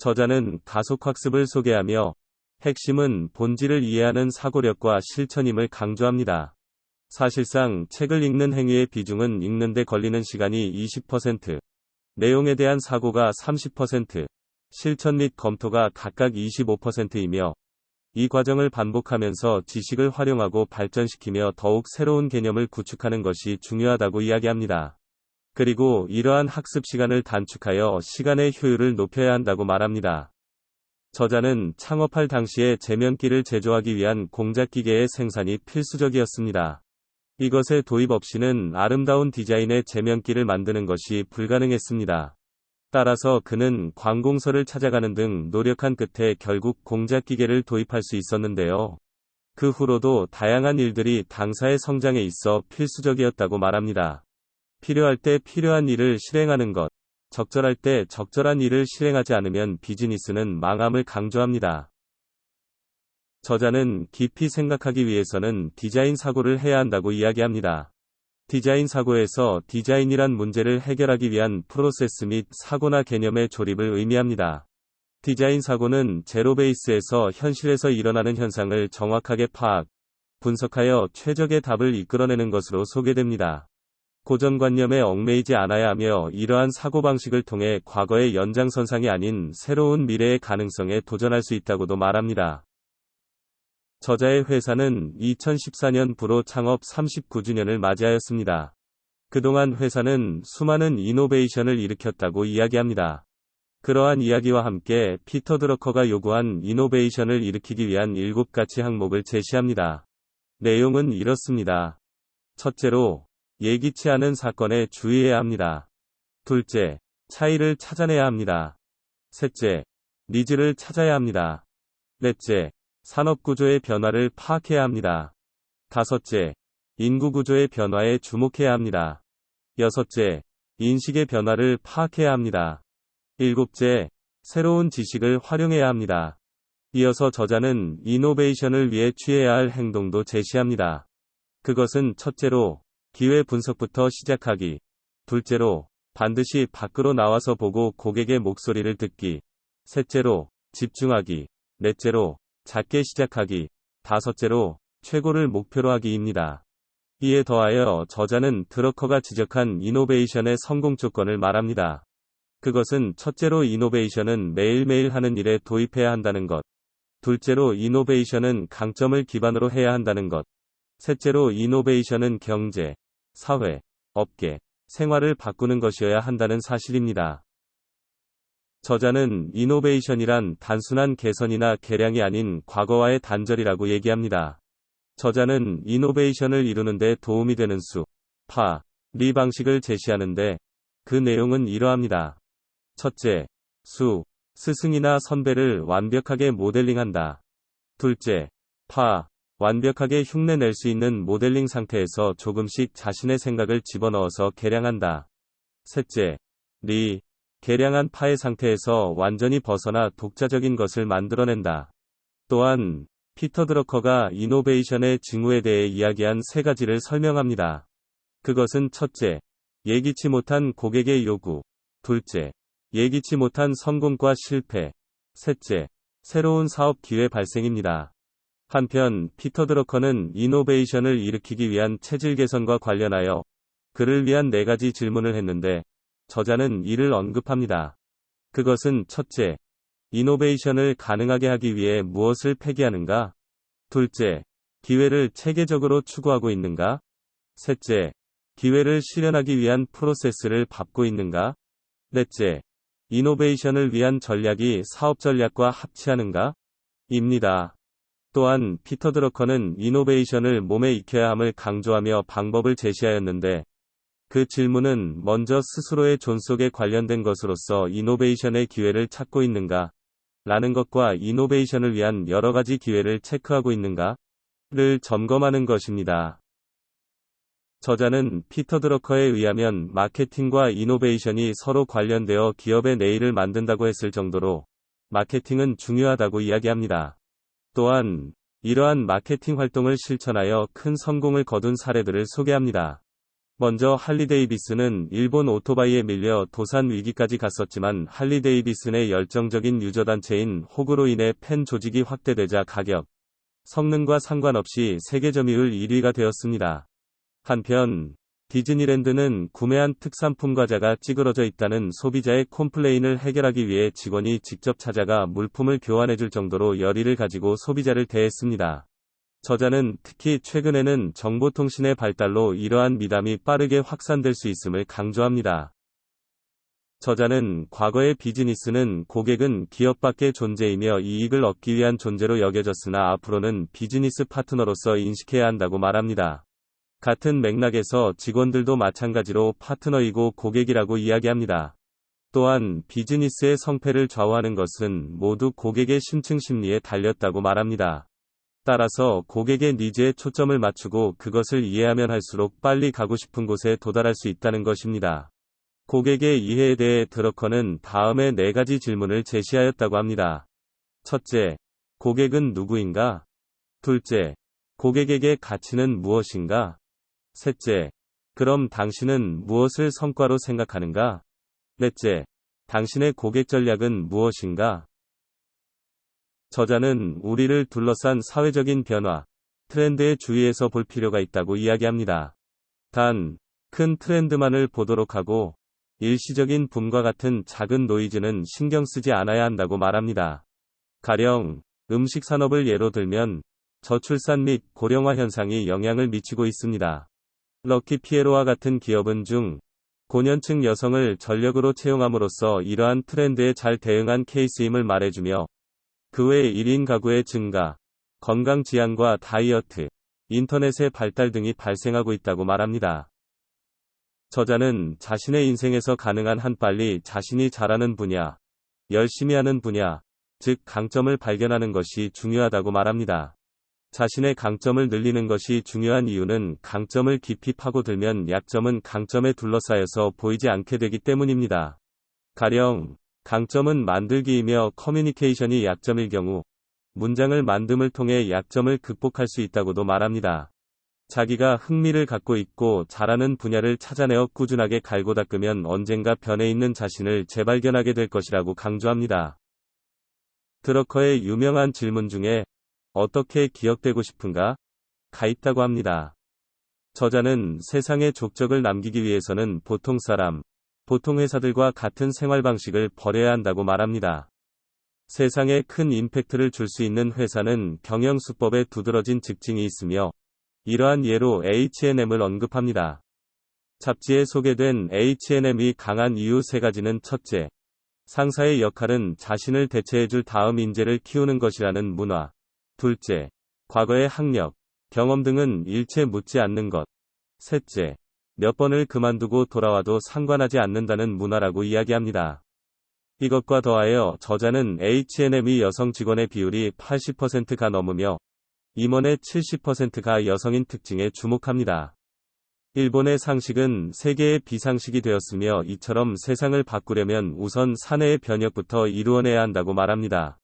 저자는 가속학습을 소개하며 핵심은 본질을 이해하는 사고력과 실천임을 강조합니다. 사실상 책을 읽는 행위의 비중은 읽는데 걸리는 시간이 20%, 내용에 대한 사고가 30%, 실천 및 검토가 각각 25%이며 이 과정을 반복하면서 지식을 활용하고 발전시키며 더욱 새로운 개념을 구축하는 것이 중요하다고 이야기합니다. 그리고 이러한 학습 시간을 단축하여 시간의 효율을 높여야 한다고 말합니다. 저자는 창업할 당시에 제면기를 제조하기 위한 공작기계의 생산이 필수적이었습니다. 이것의 도입 없이는 아름다운 디자인의 제면기를 만드는 것이 불가능했습니다. 따라서 그는 관공서를 찾아가는 등 노력한 끝에 결국 공작기계를 도입할 수 있었는데요. 그 후로도 다양한 일들이 당사의 성장에 있어 필수적이었다고 말합니다. 필요할 때 필요한 일을 실행하는 것, 적절할 때 적절한 일을 실행하지 않으면 비즈니스는 망함을 강조합니다. 저자는 깊이 생각하기 위해서는 디자인 사고를 해야 한다고 이야기합니다. 디자인 사고에서 디자인이란 문제를 해결하기 위한 프로세스 및 사고나 개념의 조립을 의미합니다. 디자인 사고는 제로 베이스에서 현실에서 일어나는 현상을 정확하게 파악, 분석하여 최적의 답을 이끌어내는 것으로 소개됩니다. 고정관념에 얽매이지 않아야 하며 이러한 사고방식을 통해 과거의 연장선상이 아닌 새로운 미래의 가능성에 도전할 수 있다고도 말합니다. 저자의 회사는 2014년 부로 창업 39주년을 맞이하였습니다. 그동안 회사는 수많은 이노베이션을 일으켰다고 이야기합니다. 그러한 이야기와 함께 피터 드러커가 요구한 이노베이션을 일으키기 위한 7가지 항목을 제시합니다. 내용은 이렇습니다. 첫째로, 예기치 않은 사건에 주의해야 합니다. 둘째, 차이를 찾아내야 합니다. 셋째, 니즈를 찾아야 합니다. 넷째, 산업구조의 변화를 파악해야 합니다. 다섯째, 인구구조의 변화에 주목해야 합니다. 여섯째, 인식의 변화를 파악해야 합니다. 일곱째, 새로운 지식을 활용해야 합니다. 이어서 저자는 이노베이션을 위해 취해야 할 행동도 제시합니다. 그것은 첫째로 기회 분석부터 시작하기. 둘째로, 반드시 밖으로 나와서 보고 고객의 목소리를 듣기. 셋째로, 집중하기. 넷째로, 작게 시작하기. 다섯째로, 최고를 목표로 하기입니다. 이에 더하여 저자는 드러커가 지적한 이노베이션의 성공 조건을 말합니다. 그것은 첫째로 이노베이션은 매일매일 하는 일에 도입해야 한다는 것. 둘째로 이노베이션은 강점을 기반으로 해야 한다는 것. 셋째로 이노베이션은 경제, 사회, 업계, 생활을 바꾸는 것이어야 한다는 사실입니다. 저자는 이노베이션이란 단순한 개선이나 개량이 아닌 과거와의 단절이라고 얘기합니다. 저자는 이노베이션을 이루는데 도움이 되는 수, 파, 리 방식을 제시하는데 그 내용은 이러합니다. 첫째, 수, 스승이나 선배를 완벽하게 모델링한다. 둘째, 파, 완벽하게 흉내낼 수 있는 모델링 상태에서 조금씩 자신의 생각을 집어넣어서 개량한다. 셋째, 리, 개량한 파의 상태에서 완전히 벗어나 독자적인 것을 만들어낸다. 또한 피터 드러커가 이노베이션의 징후에 대해 이야기한 세 가지를 설명합니다. 그것은 첫째, 예기치 못한 고객의 요구. 둘째, 예기치 못한 성공과 실패. 셋째, 새로운 사업 기회 발생입니다. 한편 피터 드러커는 이노베이션을 일으키기 위한 체질 개선과 관련하여 그를 위한 네 가지 질문을 했는데 저자는 이를 언급합니다. 그것은 첫째, 이노베이션을 가능하게 하기 위해 무엇을 폐기하는가? 둘째, 기회를 체계적으로 추구하고 있는가? 셋째, 기회를 실현하기 위한 프로세스를 밟고 있는가? 넷째, 이노베이션을 위한 전략이 사업 전략과 합치하는가? 입니다. 또한 피터 드러커는 이노베이션을 몸에 익혀야 함을 강조하며 방법을 제시하였는데 그 질문은 먼저 스스로의 존속에 관련된 것으로서 이노베이션의 기회를 찾고 있는가? 라는 것과 이노베이션을 위한 여러 가지 기회를 체크하고 있는가? 를 점검하는 것입니다. 저자는 피터 드러커에 의하면 마케팅과 이노베이션이 서로 관련되어 기업의 내일을 만든다고 했을 정도로 마케팅은 중요하다고 이야기합니다. 또한 이러한 마케팅 활동을 실천하여 큰 성공을 거둔 사례들을 소개합니다. 먼저 할리데이비스는 일본 오토바이에 밀려 도산 위기까지 갔었지만 할리데이비슨의 열정적인 유저단체인 호그로 인해 팬 조직이 확대되자 가격, 성능과 상관없이 세계 점유율 1위가 되었습니다. 한편 디즈니랜드는 구매한 특산품 과자가 찌그러져 있다는 소비자의 콤플레인을 해결하기 위해 직원이 직접 찾아가 물품을 교환해줄 정도로 열의를 가지고 소비자를 대했습니다. 저자는 특히 최근에는 정보통신의 발달로 이러한 미담이 빠르게 확산될 수 있음을 강조합니다. 저자는 과거의 비즈니스는 고객은 기업 밖의 존재이며 이익을 얻기 위한 존재로 여겨졌으나 앞으로는 비즈니스 파트너로서 인식해야 한다고 말합니다. 같은 맥락에서 직원들도 마찬가지로 파트너이고 고객이라고 이야기합니다. 또한 비즈니스의 성패를 좌우하는 것은 모두 고객의 심층 심리에 달렸다고 말합니다. 따라서 고객의 니즈에 초점을 맞추고 그것을 이해하면 할수록 빨리 가고 싶은 곳에 도달할 수 있다는 것입니다. 고객의 이해에 대해 드러커는 다음에 네 가지 질문을 제시하였다고 합니다. 첫째, 고객은 누구인가? 둘째, 고객에게 가치는 무엇인가? 셋째, 그럼 당신은 무엇을 성과로 생각하는가? 넷째, 당신의 고객 전략은 무엇인가? 저자는 우리를 둘러싼 사회적인 변화, 트렌드에 주의해서 볼 필요가 있다고 이야기합니다. 단, 큰 트렌드만을 보도록 하고, 일시적인 붐과 같은 작은 노이즈는 신경 쓰지 않아야 한다고 말합니다. 가령, 음식 산업을 예로 들면, 저출산 및 고령화 현상이 영향을 미치고 있습니다. 럭키 피에로와 같은 기업은 중, 고년층 여성을 전력으로 채용함으로써 이러한 트렌드에 잘 대응한 케이스임을 말해주며, 그 외 1인 가구의 증가, 건강 지향과 다이어트, 인터넷의 발달 등이 발생하고 있다고 말합니다. 저자는 자신의 인생에서 가능한 한 빨리 자신이 잘하는 분야, 열심히 하는 분야, 즉 강점을 발견하는 것이 중요하다고 말합니다. 자신의 강점을 늘리는 것이 중요한 이유는 강점을 깊이 파고들면 약점은 강점에 둘러싸여서 보이지 않게 되기 때문입니다. 가령, 강점은 만들기이며 커뮤니케이션이 약점일 경우, 문장을 만듦을 통해 약점을 극복할 수 있다고도 말합니다. 자기가 흥미를 갖고 있고 잘하는 분야를 찾아내어 꾸준하게 갈고 닦으면 언젠가 변해 있는 자신을 재발견하게 될 것이라고 강조합니다. 드러커의 유명한 질문 중에 어떻게 기억되고 싶은가? 가 있다고 합니다. 저자는 세상에 족적을 남기기 위해서는 보통 사람, 보통 회사들과 같은 생활 방식을 버려야 한다고 말합니다. 세상에 큰 임팩트를 줄 수 있는 회사는 경영 수법에 두드러진 직징이 있으며 이러한 예로 H&M을 언급합니다. 잡지에 소개된 H&M이 강한 이유 세 가지는 첫째, 상사의 역할은 자신을 대체해줄 다음 인재를 키우는 것이라는 문화. 둘째, 과거의 학력, 경험 등은 일체 묻지 않는 것. 셋째, 몇 번을 그만두고 돌아와도 상관하지 않는다는 문화라고 이야기합니다. 이것과 더하여 저자는 H&M이 여성 직원의 비율이 80%가 넘으며 임원의 70%가 여성인 특징에 주목합니다. 일본의 상식은 세계의 비상식이 되었으며 이처럼 세상을 바꾸려면 우선 사내의 변혁부터 이루어내야 한다고 말합니다.